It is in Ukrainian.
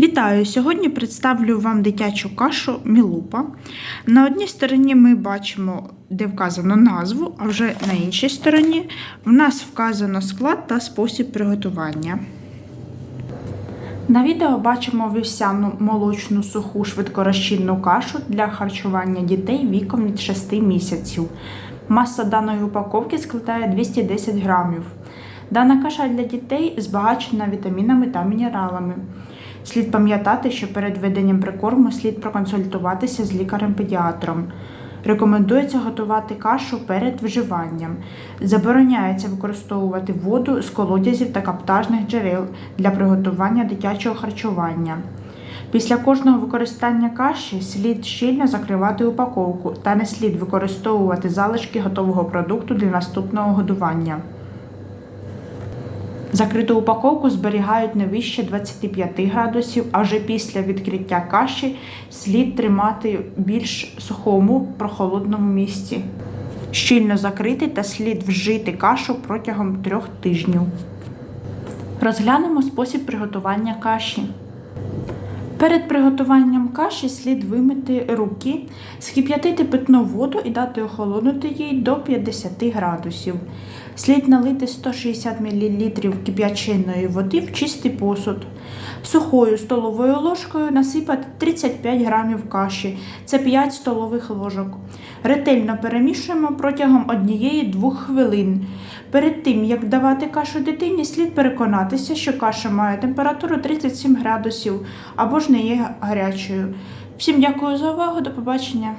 Вітаю! Сьогодні представлю вам дитячу кашу Мілупа. На одній стороні ми бачимо, де вказано назву, а вже на іншій стороні в нас вказано склад та спосіб приготування. На відео бачимо вівсяну молочну суху швидкорозчинну кашу для харчування дітей віком від 6 місяців. Маса даної упаковки складає 210 грамів. Дана каша для дітей збагачена вітамінами та мінералами. Слід пам'ятати, що перед введенням прикорму слід проконсультуватися з лікарем-педіатром. Рекомендується готувати кашу перед вживанням. Забороняється використовувати воду з колодязів та каптажних джерел для приготування дитячого харчування. Після кожного використання каші слід щільно закривати упаковку та не слід використовувати залишки готового продукту для наступного годування. Закриту упаковку зберігають не вище 25 градусів, а вже після відкриття каші слід тримати більш сухому прохолодному місці. Щільно закрити та слід вжити кашу протягом трьох тижнів. Розглянемо спосіб приготування каші. Перед приготуванням каші слід вимити руки, скип'ятити питну воду і дати охолонути їй до 50 градусів. Слід налити 160 мл кип'яченої води в чистий посуд. Сухою столовою ложкою насипати 35 грамів каші, це 5 столових ложок. Ретельно перемішуємо протягом 1-2 хвилин. Перед тим, як давати кашу дитині, слід переконатися, що каша має температуру 37 градусів або ж не є гарячою. Всім дякую за увагу, до побачення!